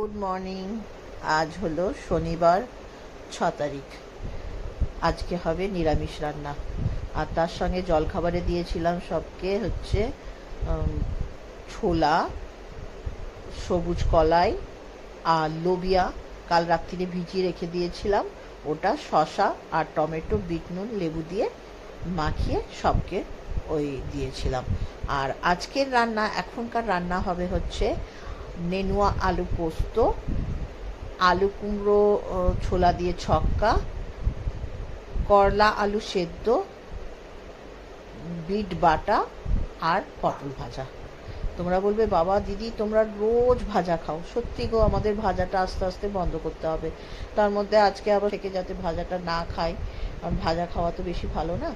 Good morning. আজ হলো শনিবার, ছ তারিখ। আজকে হবে নিরামিষ রান্না। আর তার সঙ্গে জলখাবারে দিয়েছিলাম সবকে হচ্ছে ছোলা, সবুজ কলাই আর লোবিয়া। কাল রাত্রিরে ভিজিয়ে রেখে দিয়েছিলাম। ওটা শশা আর টমেটো, বিট নুন, লেবু দিয়ে মাখিয়ে সবকে ওই দিয়েছিলাম। আর আজকের রান্না, এখনকার রান্না হবে হচ্ছে নেনুয়া আলু পোস্ত, আলু কুমড়ো ছোলা দিয়ে ছক্কা, করলা আলু সেদ্ধ, বিট বাটা আর পটল ভাজা। তোমরা বলবে, বাবা, দিদি, তোমরা রোজ ভাজা খাও। সত্যি গো, আমাদের ভাজাটা আস্তে আস্তে বন্ধ করতে হবে। তার মধ্যে আজকে আবার থেকে যাতে ভাজাটা না খাই, কারণ ভাজা খাওয়া তো বেশি ভালো না।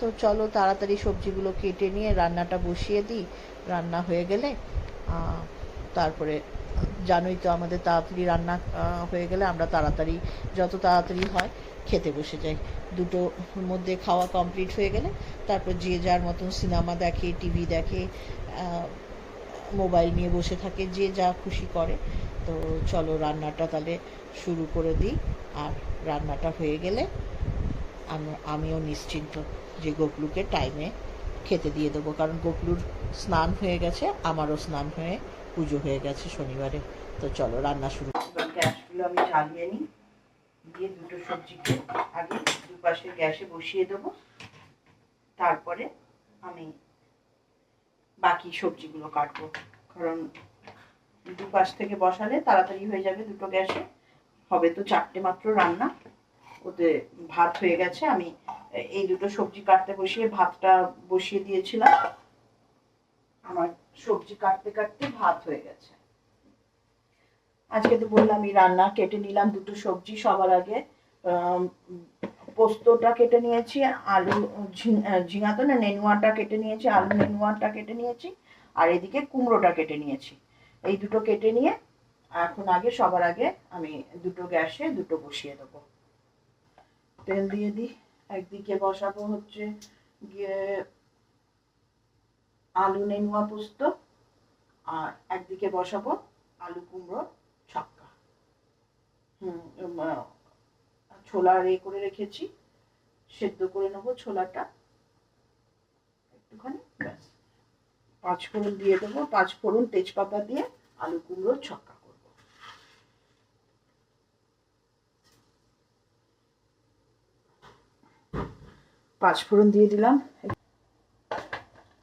তো চলো, তাড়াতাড়ি সবজিগুলো কেটে নিয়ে রান্নাটা বসিয়ে দিই। রান্না হয়ে গেলে তারপরে, জানোই তো আমাদের তাড়াতাড়ি রান্না হয়ে গেলে আমরা তাড়াতাড়ি, যত তাড়াতাড়ি হয়, খেতে বসে যাই। দুটোর মধ্যে খাওয়া কমপ্লিট হয়ে গেলে, তারপর যে যার মতন সিনেমা দেখে, টিভি দেখে মোবাইল নিয়ে বসে থাকে, যে যা খুশি করে। তো চলো রান্নাটা তাহলে শুরু করে দিই। আর রান্নাটা হয়ে গেলে, আম- আমিও নিশ্চিন্ত যে গোপলুকে টাইমে খেতে দিয়ে দেবো, কারণ গোপলুর স্নান হয়ে গেছে, আমারও স্নান হয়ে পুজো হয়ে গেছে শনিবারে। তো চলো, রান্না শুরু গ্যাসগুলো আমি জ্বালিয়ে নিই, দিয়ে দুটো সবজিকে আগে দুপাশে গ্যাসে বসিয়ে দেবো। তারপরে আমি বাকি সবজিগুলো কাটবো, কারণ দুপাশ থেকে বসালে তাড়াতাড়ি হয়ে যাবে দুটো গ্যাসে। হবে তো চারটে মাত্র রান্না। ওতে ভাত হয়ে গেছে, আমি এই দুটো সবজি কাটতে বসিয়ে ভাতটা বসিয়ে দিয়েছিলাম। আমার সবজি কাটতে কাটতে ভাত হয়ে গেছে। আজকে তো বললাম, এই রান্না কেটে নিলাম দুটো সবজি, সবার আগে পোস্তটা কেটে নিয়েছি, আলু ঝিঙা তো না, নেনুয়াটা কেটে নিয়েছি, আলু, নেনুয়াটা কেটে নিয়েছি, আর এদিকে কুমড়োটা কেটে নিয়েছি। এই দুটো কেটে নিয়ে, এখন আগে, সবার আগে আমি দুটো গ্যাসে দুটো বসিয়ে দেবো। তেল দিয়ে দিই। একদিকে বসাবো হচ্ছে গিয়ে আলু নেনুয়া পোস্ত আর একদিকে বসাবো আলু কুমড়ো ছক্কা। হুম ছোলা রে করে রেখেছি। সেদ্ধ করে নেব ছোলাটা। একটুখানি, ব্যাস। পাঁচ ফোড়ন দিয়ে দেবো, পাঁচ ফোড়ন তেজপাতা দিয়ে আলু কুমড়ো ছক্কা। করব পাঁচ ফোড়ন দিয়ে দিলাম।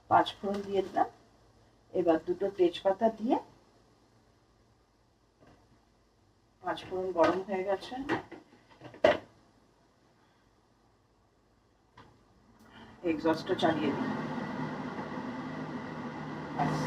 পাঁচ ফোড়ন দিয়ে দিলাম। এবার দুটো তেজপাতা দিয়ে পাঁচ ফোড়ন গরম হয়ে গেছে। এক্সস্টটা চালিয়ে দিই ব্যাস।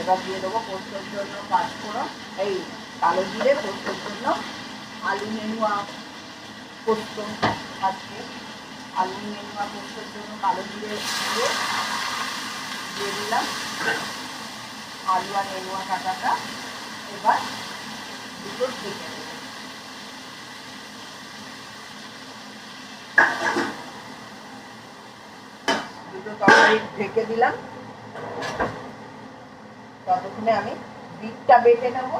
এবার দিয়ে দেবো পোস্তর জন্য পাঁচফোড়ন। এই কালো জিরে পোস্তর জন্য আলু নেনুয়া পোস্ত আজকে। আলু নেনুয়া পোস্তর জন্য কালো জিরে দিয়ে দিয়ে দিলাম। আলু আর নেনুয়া কাটাটা এবার দুটো ঢেকে দেবো। দুটো তরকারি ঢেকে দিলাম। ততক্ষণে আমি বিটটা বেটে নেব।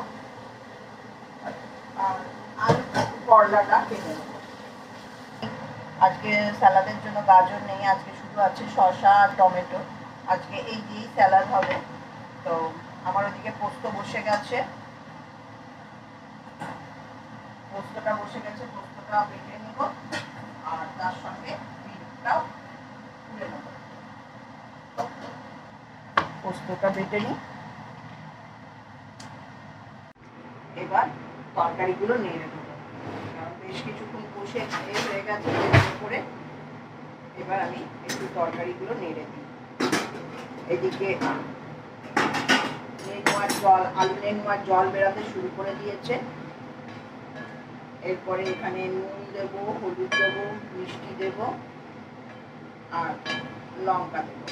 আর আলু করলাটা কেটে নেব। আজকে স্যালাডের জন্য গাজর নেই, আজকে শুধু আছে শসা আর টমেটো। আজকে এই দিয়েই স্যালাড হবে। তো আমার ওদিকে পোস্ত বসে গেছে। পোস্তটা বসে গেছে, পোস্তটা বেটে নেব। আর তার সঙ্গে বিটটাও পোস্তটা বেটে নিই এবার তরকারিগুলো নেড়ে দেবো বেশ কিছুক্ষণ কষে এ হয়ে গেছে উপরে এবার আমি একটু তরকারিগুলো নেড়ে দিই। এদিকে নেনুয়ার জল, আলু নেনুয়ার জল বেরাতে শুরু করে দিয়েছে। এরপরে এখানে নুন দেব, হলুদ দেব, মিষ্টি দেব, আর লঙ্কা দেবো।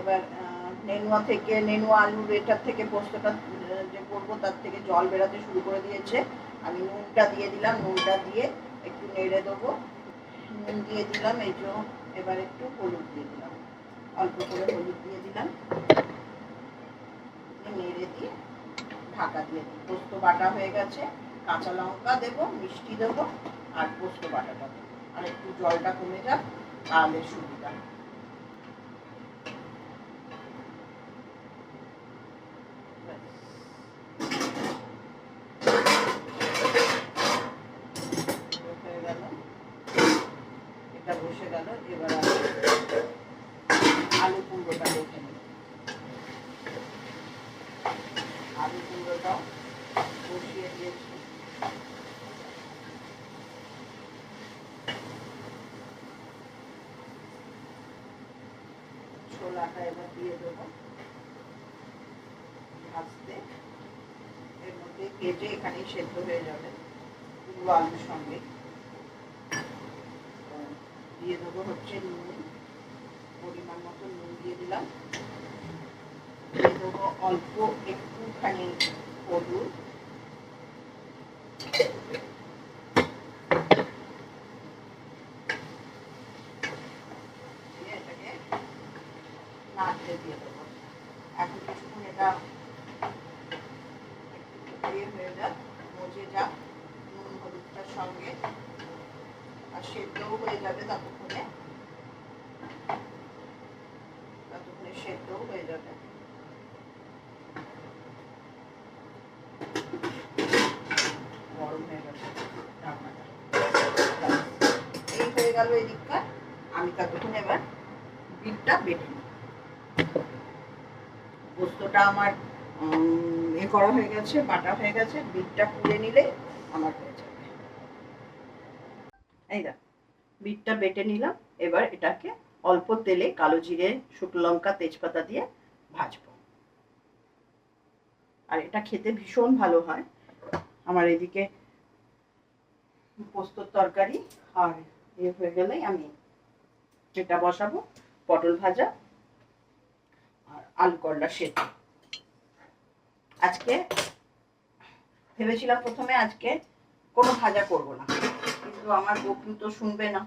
এবার নেনুয়া থেকে, নেনুয়া আলুর এটার থেকে পোস্তটা যে করব তার থেকে জল বেরাতে শুরু করে দিয়েছে। আমি নুনটা দিয়ে দিলাম, নুনটা দিয়ে একটু নেড়ে দেবো। নুন দিয়ে দিলাম, এই যে এবার একটু হলুদ দিয়ে দিলাম। অল্প করে হলুদ দিয়ে দিলাম। নেড়ে দিয়ে ঢাকা দিয়ে দিই পোস্ত বাটা হয়ে গেছে। কাঁচা লঙ্কা দেবো, মিষ্টি দেবো, আর পোস্ত বাটাটা দেবো। আর একটু জলটা কমে যাক, তাহলে সুবিধা হয়ে গেল এটা বসে গেল, এবার আলু কুমড়োটা দেখে নিই আলু কুমড়োটাও বসিয়ে দিয়েছি ছোলাটা এবার দিয়ে দেবো। ভাজতে। এর মধ্যে ভেজে এখানেই সেদ্ধ হয়ে যাবে। পুরো আলুর সঙ্গে। দিয়ে দেবো হচ্ছে নুন, পরিমাণ মতো নুন দিয়ে দিলাম। দিয়ে দেবো অল্প একটুখানি হলুদ। সঙ্গে। হয়ে যাবে ততক্ষণে। ততক্ষণে সেদ্ধও হয়ে যাবে। আমি ততক্ষণ এবার বিটটা বেটে নিই পোস্তটা আমার এ করা হয়ে গেছে, বাটা হয়ে গেছে। বিটটা পুড়ে নিলে আমার হয়ে যাবে। এই দেখ। বিটটা বেটে নিলাম, এবার এটাকে অল্প তেলে কালো জিরে, শুকনো লঙ্কা, তেজপাতা দিয়ে ভাজবো। আর এটা খেতে ভীষণ ভালো হয়। আমার এদিকে পোস্তর তরকারি, আর ইয়ে হয়ে গেলেই আমি এটা বসাবো, পটল ভাজা আর আলু করলা সেদ্ধ। আজকে ভেবেছিলাম প্রথমে আজকে কোনো ভাজা করব না। কিন্তু আমার গোপলু তো শুনবে না।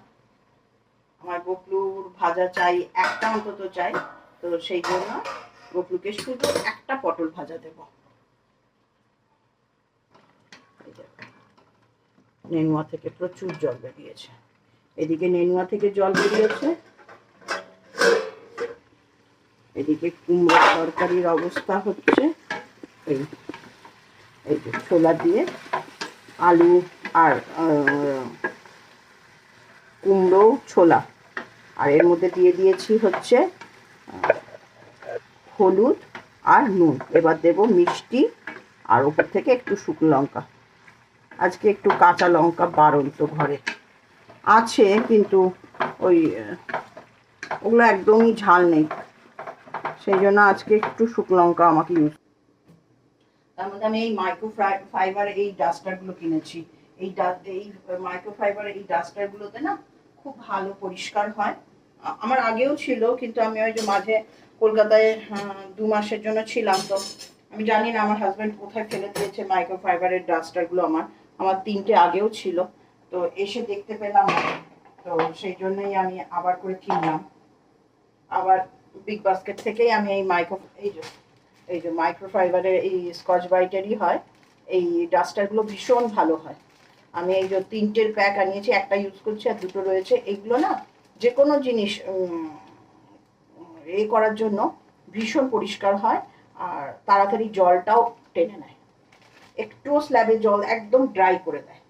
আমার গোপলুর ভাজা চাই একটা অন্তত চাই, তো সেই জন্য গোপলুকে শুধু একটা পটল ভাজা দেব। নেনুয়া থেকে প্রচুর জল বেরিয়েছে। এদিকে নেনুয়া থেকে জল বেরিয়েছে। এদিকে কুমড়ো তরকারির অবস্থা হচ্ছে। এই এই ছোলা দিয়ে আলু আর কুমড়ো, ছোলা। আর এর মধ্যে দিয়ে দিয়েছি হচ্ছে হলুদ আর নুন। এবার দেব মিষ্টি আর ওপর থেকে একটু শুকনো লঙ্কা। আজকে একটু কাঁচা লঙ্কা বারণ তো ঘরে। আছে কিন্তু ওই ওগুলো একদমই ঝাল নেই। সেই জন্য আজকে একটু শুকনো লঙ্কা আমাকে ইউজ তার মধ্যে আমি এই মাইক্রো ফাইবার এই ডাস্টারগুলো কিনেছি। এই এই মাইক্রো ফাইবার এই ডাস্টারগুলোতে না খুব ভালো পরিষ্কার হয়। আমার আগেও ছিল, কিন্তু আমি ওই যে মাঝে কলকাতায় দু মাসের জন্য ছিলাম, তো আমি জানি না আমার হাজব্যান্ড কোথায় ফেলে দিয়েছে মাইক্রো ফাইবারের ডাস্টারগুলো আমার। আমার তিনটে আগেও ছিল, তো এসে দেখতে পেলাম তো সেই জন্যই আমি আবার করে কিনলাম। আবার বিগ বাস্কেট থেকেই আমি এই মাইক্রো এই যে এই যে মাইক্রোফাইবারের এই স্কচ ব্রাইটেরই হয়, এই ডাস্টারগুলো ভীষণ ভালো হয়। আমি এই যে তিনটের প্যাক আনিয়েছি, একটা ইউজ করছি আর দুটো রয়েছে। এইগুলো না যে কোনো জিনিস এ করার জন্য ভীষণ পরিষ্কার হয় আর তাড়াতাড়ি জলটাও টেনে নেয়। একটুও স্ল্যাবে জল একদম ড্রাই করে দেয়।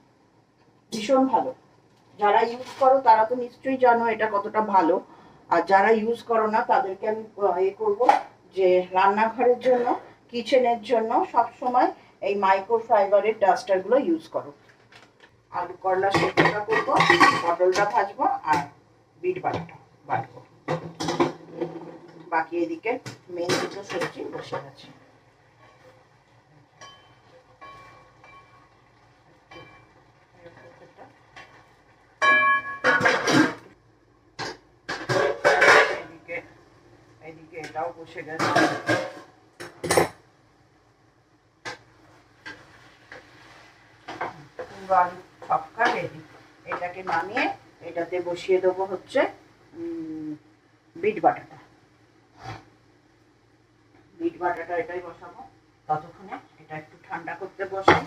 ভীষণ ভালো। যারা ইউজ করো তারা তো নিশ্চয়ই জানো এটা কতটা ভালো। আর যারা ইউজ করো না তাদেরকে আমি এ করব যে রান্নাঘরের জন্য কিচেনের জন্য সব সময় এই মাইক্রো ফাইবারের ডাস্টারগুলো ইউজ করো। আলু করলা সেদ্ধটা করব, পটলটা ভাজবো আর বিট বাটাটা বাটবো। বাকি এদিকে মেন দুটো সবজি বসে গেছে এদিকে এটাও বসে গেছে। ছক্কা রেডি এটাকে নামিয়ে এটাতে বসিয়ে দেবো হচ্ছে বিট বাটাটা। বিট বাটাটা এটাই বসাবো। ততক্ষণে এটা একটু ঠান্ডা করতে বসে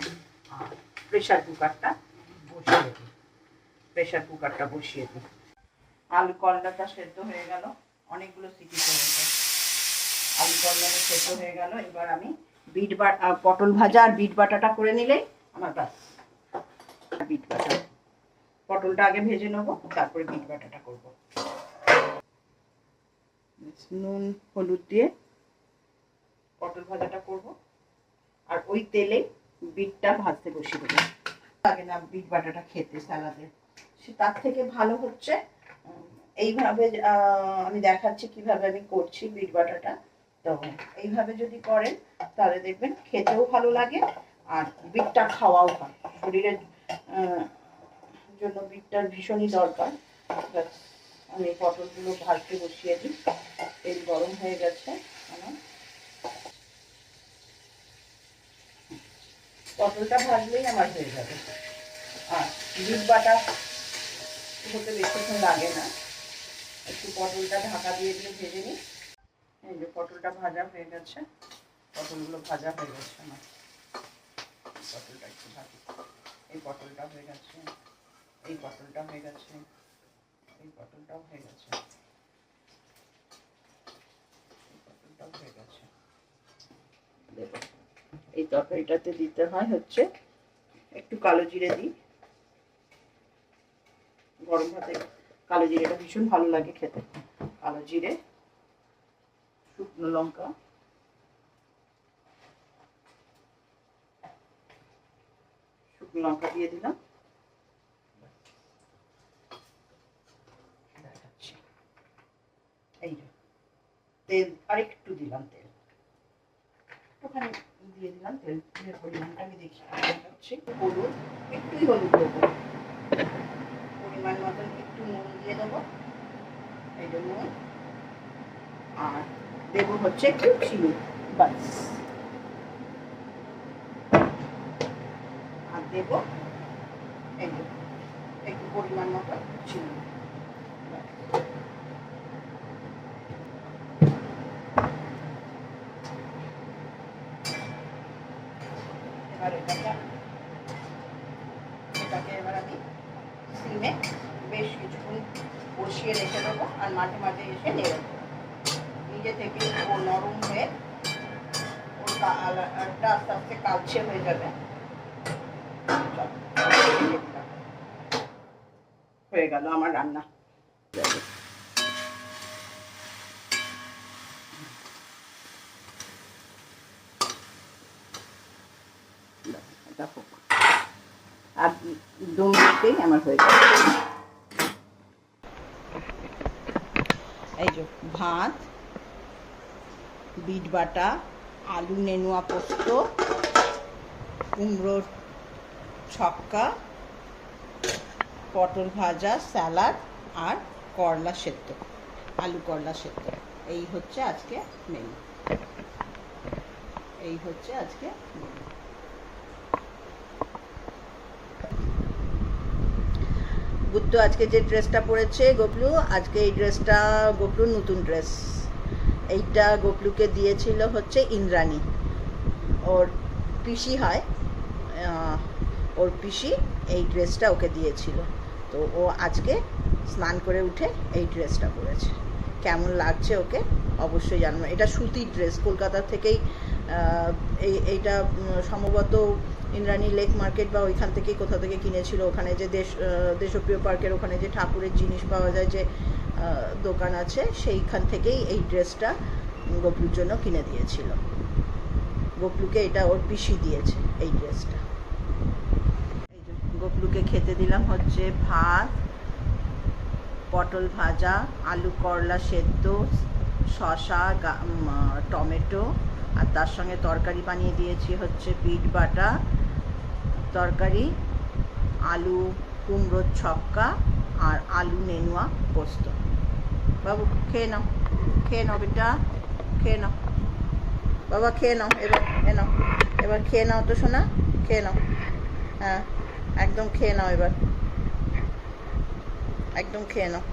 আর প্রেশার কুকারটা বসিয়ে দিই প্রেশার কুকারটা বসিয়ে দিই আলু কল্লাটা সেদ্ধ হয়ে গেল। অনেকগুলো সিটি পড়েছে আলু কল্লাটা সেদ্ধ হয়ে গেল। এবার আমি বিট আহ, পটল ভাজা আর বিট বাটাটা করে নিলেই আমার ব্যাস। বিট বাটা পটলটা আগে ভেজে নেব, তারপরে বিট বাটাটা করব। নুন, হলুদ দিয়ে পটল ভাজাটা করব। আর ওই তেলে বিটটা ভাজতে বসিয়ে দেবো। লাগে না বিট বাটাটা খেতে স্যালাদে। সে তার থেকে ভালো হচ্ছে। এইভাবে আমি দেখাচ্ছি কীভাবে আমি করছি বিট বাটাটা তো এইভাবে যদি করেন, তাহলে দেখবেন খেতেও ভালো লাগে আর বিটটা খাওয়াও হয়। শরীরের জন্য বিটটার ভীষণই দরকার। আমি পটলগুলো ভাজতে বসিয়ে দিই। তেল গরম হয়ে গেছে আমার। পটলটা ভাজলেই আমার হয়ে যাবে। আর বিট বাটা হতে বেশিক্ষণ লাগে না। একটু পটলটা ঢাকা দিয়ে দিয়ে ভেজে নিই। এই যে পটলটা ভাজা হয়ে গেছে। পটলগুলো ভাজা হয়ে গেছে আমার। পটলটা একটু ভাজি। এই পটলটা হয়ে গেছে, এই পটলটা হয়ে গেছে, এই পটলটাও হয়ে গেছে, এই পটলটাও হয়ে গেছে। এই তরকারিটাতে দিতে হয় হচ্ছে একটু কালো জিরে দিই। গরম ভাতে কালো জিরেটা ভীষণ ভালো লাগে খেতে। কালো জিরে, শুকনো লঙ্কা শুকনো লঙ্কা দিয়ে দিলাম। তেল আর একটু দিলাম তেল। ওখানে দিয়ে দিলাম তেল। তেলের পরিমাণটা আমি দেখি, দেখাচ্ছি। হলুদ, একটুই হলুদ দেবো। পরিমাণ মতন একটু নুন দিয়ে দেবো। এই নুন। আর দেবো হচ্ছে একটু চিনি। বাস। দেবো। একটু পরিমাণ মতো চিনি এটাকে এবার বেশ কিছুক্ষণ বসিয়ে রেখে দেবো আর এসে নিজে থেকে ও নরম হয়ে আস্তে আস্তে কালচে হয়ে যাবে চল, হয়ে গেল আমার রান্না। আর দু মিনিটেই আমার হয়ে এই যে ভাত, বিট বাটা, আলু নেনুয়া পোস্ত, কুমড়োর ছক্কা পটল ভাজা, স্যালাড আর করলা সেদ্ধ, আলু করলা সেদ্ধ। এই হচ্ছে আজকে মেনু এই হচ্ছে আজকে মেনু গুত্তু আজকে যে ড্রেসটা পরেছে গোপলু, আজকে এই ড্রেসটা গোপলুর নতুন ড্রেস। এইটা গোপলুকে দিয়েছিল হচ্ছে ইন্দ্রাণী। ওর পিসি হয় ওর পিসি এই ড্রেসটা ওকে দিয়েছিল। তো ও আজকে স্নান করে উঠে এই ড্রেসটা পরেছে। কেমন লাগছে ওকে? অবশ্যই জানব। এটা সুতির ড্রেস। কলকাতা থেকেই এই, এইটা সম্ভবত ইন্দ্রাণী লেক মার্কেট বা ওইখান থেকেই কোথা থেকে কিনেছিল। ওখানে যে দেশ দেশপ্রিয় পার্কের ওখানে যে ঠাকুরের জিনিস পাওয়া যায়, যে দোকান আছে, সেইখান থেকেই এই ড্রেসটা গোপলুর জন্য কিনে দিয়েছিল। গোপলুকে এটা ওর পিসি দিয়েছে এই ড্রেসটা। গোপলুকে খেতে দিলাম হচ্ছে ভাত, পটল ভাজা, আলু করলা সেদ্ধ শশা টমেটো, আর তার সঙ্গে তরকারি বানিয়ে দিয়েছি হচ্ছে বিট বাটা তরকারি, আলু কুমড়োর ছক্কা আর আলু নেনুয়া পোস্ত। বাবু, খেয়ে নাও খেয়ে নাও বেটা খেয়ে নাও। বাবা, খেয়ে নাও, এবার খেয়ে নাও, এবার খেয়ে নাও তো শোনা খেয়ে নাও। হ্যাঁ। একদম খেয়ে নাও এবার। একদম খেয়ে নাও।